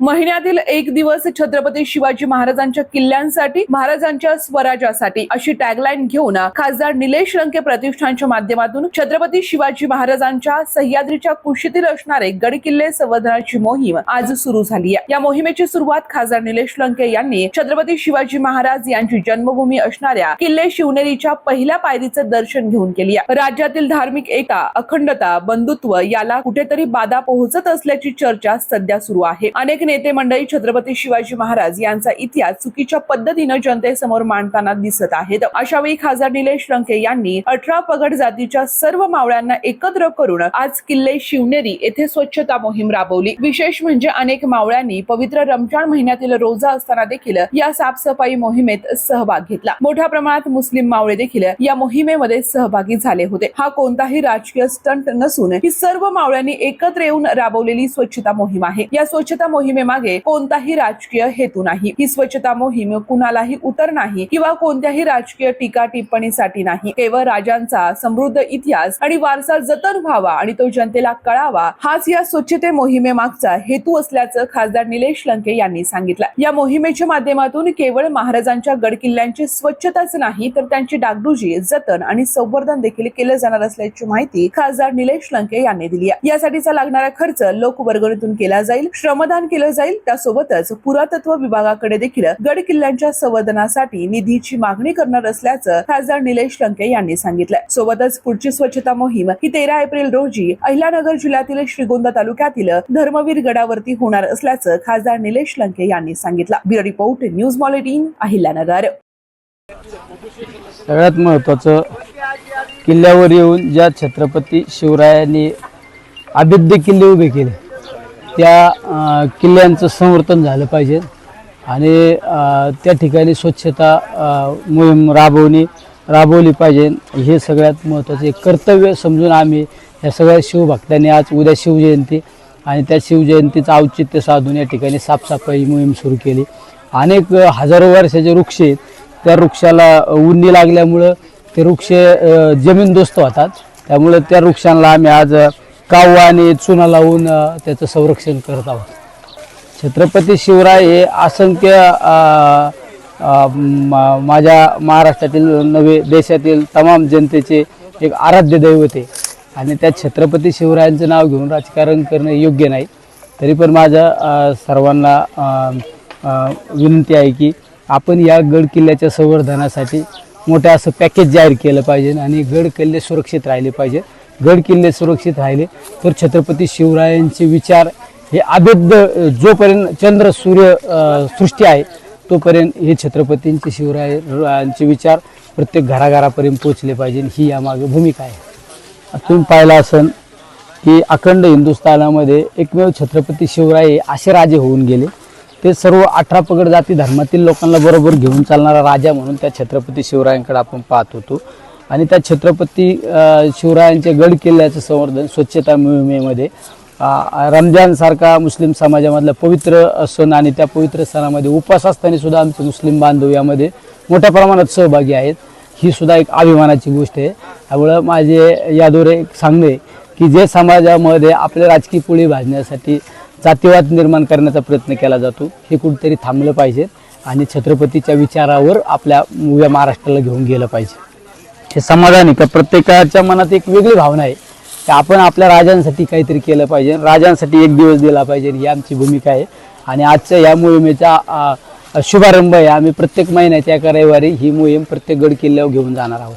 महिन्यातील एक दिवस छत्रपती शिवाजी महाराजांच्या किल्ल्यांसाठी महाराजांच्या स्वराज्यासाठी अशी टॅगलाईन घेऊन खासदार निलेश लंके प्रतिष्ठानच्या माध्यमातून छत्रपती शिवाजी महाराजांच्या सह्याद्रीच्या कुशीतील असणारे गड किल्ले संवर्धनाची मोहीम आज सुरू झाली आहे. या मोहिमेची सुरुवात खासदार निलेश लंके यांनी छत्रपती शिवाजी महाराज यांची जन्मभूमी असणाऱ्या किल्ले शिवनेरीच्या पहिल्या पायरीचं दर्शन घेऊन केली आहे. राज्यातील धार्मिक एकता अखंडता बंधुत्व याला कुठेतरी बाधा पोहोचत असल्याची चर्चा सध्या सुरू आहे. अनेक नेते मंडळी छत्रपती शिवाजी महाराज यांचा इतिहास चुकीच्या पद्धतीनं जनतेसमोर मांडताना दिसत आहेत. अशा वेळी खासदार निलेश लंके यांनी अठरा पगड जातीच्या सर्व मावळ्यांना एकत्र करून आज किल्ले शिवनेरी येथे स्वच्छता मोहीम राबवली. विशेष म्हणजे अनेक मावळ्यांनी पवित्र रमजान महिन्यातील रोजा असताना देखील या साफसफाई मोहिमेत सहभाग घेतला. मोठ्या प्रमाणात मुस्लिम मावळे देखील या मोहिमेमध्ये सहभागी झाले होते. हा कोणताही राजकीय स्टंट नसून ही सर्व मावळ्यांनी एकत्र येऊन राबवलेली स्वच्छता मोहीम आहे. या स्वच्छता मोहिमे मोहिमेमागे कोणताही राजकीय हेतू नाही. ही स्वच्छता मोहीम कुणालाही उतर नाही किंवा कोणत्याही राजकीय टीका टिप्पणीसाठी नाही. केवळ राजांचा समृद्ध इतिहास आणि वारसा जतन व्हावा आणि तो जनतेला कळावा हाच या स्वच्छते मोहिमेमागचा हेतू असल्याचं खासदार निलेश लंके यांनी सांगितलं. या मोहिमेच्या माध्यमातून केवळ महाराजांच्या गडकिल्ल्यांची स्वच्छताच नाही तर त्यांची डागडुजी जतन आणि संवर्धन देखील केलं जाणार असल्याची माहिती खासदार निलेश लंके यांनी दिली आहे. यासाठीचा लागणारा खर्च लोकवर्गणीतून केला जाईल. श्रमदान केलं जाईल त्यासोबतच पुरातत्व विभागाकडे देखील गड किल्ल्यांच्या संवर्धनासाठी निधीची मागणी करणार असल्याचं खासदार निलेश लंके यांनी सांगितलं सोबतच पुढची स्वच्छता मोहीम ही तेरा एप्रिल रोजी अहिल्यानगर जिल्ह्यातील श्रीगोंदा तालुक्यातील धर्मवीर गडावरती होणार असल्याचं खासदार निलेश लंके यांनी सांगितलं. ब्युरो रिपोर्ट न्यूज मॉलिटीन अहिल्यानगर. सगळ्यात महत्वाचं किल्ल्यावर येऊन ज्या छत्रपती शिवरायांनी अभिद्य किल्ले उभे केले त्या किल्ल्यांचं संवर्धन झालं पाहिजे. आणि त्या ठिकाणी स्वच्छता मोहीम राबवणी राबवली पाहिजे. हे सगळ्यात महत्त्वाचे कर्तव्य समजून आम्ही या सगळ्या शिवभक्तांनी आज उद्या शिवजयंती आणि त्या शिवजयंतीचं औचित्य साधून या ठिकाणी साफसफाई मोहीम सुरू केली. अनेक हजारो वर्षाचे वृक्ष आहेत. त्या वृक्षाला उन्नी लागल्यामुळं ते वृक्ष जमीनदोस्त होतात. त्यामुळं त्या वृक्षांना आम्ही आज कावा आणि चुना लावून त्याचं संरक्षण करत आहोत. छत्रपती शिवराय हे असंख्य माझ्या महाराष्ट्रातील नवे देशातील तमाम जनतेचे एक आराध्य दैवत आहे. आणि त्या छत्रपती शिवरायांचं नाव घेऊन राजकारण करणं योग्य नाही. तरी पण माझं सर्वांना विनंती आहे की आपण या गड किल्ल्याच्या संवर्धनासाठी मोठं असं पॅकेज जाहीर केलं पाहिजे आणि गड किल्ले सुरक्षित राहिले पाहिजे गड किल्ले सुरक्षित राहिले. तर छत्रपती शिवरायांचे विचार हे अभेद्य जोपर्यंत चंद्र सूर्य सृष्टी आहे तोपर्यंत हे छत्रपतींचे शिवरायांचे विचार प्रत्येक घराघरापर्यंत पोचले पाहिजे. ही यामागे भूमिका आहे. तुम्ही पाहिला असन की अखंड हिंदुस्थानामध्ये एकमेव छत्रपती शिवराय हे असे राजे होऊन गेले. ते सर्व अठरा पगड जाती धर्मातील लोकांना बरोबर घेऊन चालणारा राजा म्हणून त्या छत्रपती शिवरायांकडे आपण पाहत होतो. आणि त्या छत्रपती शिवरायांचे गड किल्ल्याचं संवर्धन स्वच्छता मोहिमेमध्ये रमजानसारखा मुस्लिम समाजामधला पवित्र सण आणि त्या पवित्र सणामध्ये उपवास असताना सुद्धा आमचे मुस्लिम बांधव यामध्ये मोठ्या प्रमाणात सहभागी आहेत. ही सुद्धा एक अभिमानाची गोष्ट आहे. त्यामुळं माझे याद्वारे एक सांगणे की जे समाजामध्ये आपल्या राजकीय पोळी भाजण्यासाठी जातीवाद निर्माण करण्याचा प्रयत्न केला जातो हे कुठेतरी थांबलं पाहिजे आणि छत्रपतीच्या विचारावर आपल्या उभ्या महाराष्ट्राला घेऊन गेलं पाहिजे. हे समाधान आहे का प्रत्येकाच्या मनात एक वेगळी भावना आहे की आपण आपल्या राजांसाठी काहीतरी केलं पाहिजे. राजांसाठी एक दिवस दिला पाहिजे. ही आमची भूमिका आहे. आणि आजच्या या मोहिमेचा शुभारंभ आहे. आम्ही प्रत्येक महिन्याच्या एका रविवारी ही मोहीम प्रत्येक गड किल्ल्यावर घेऊन जाणार आहोत.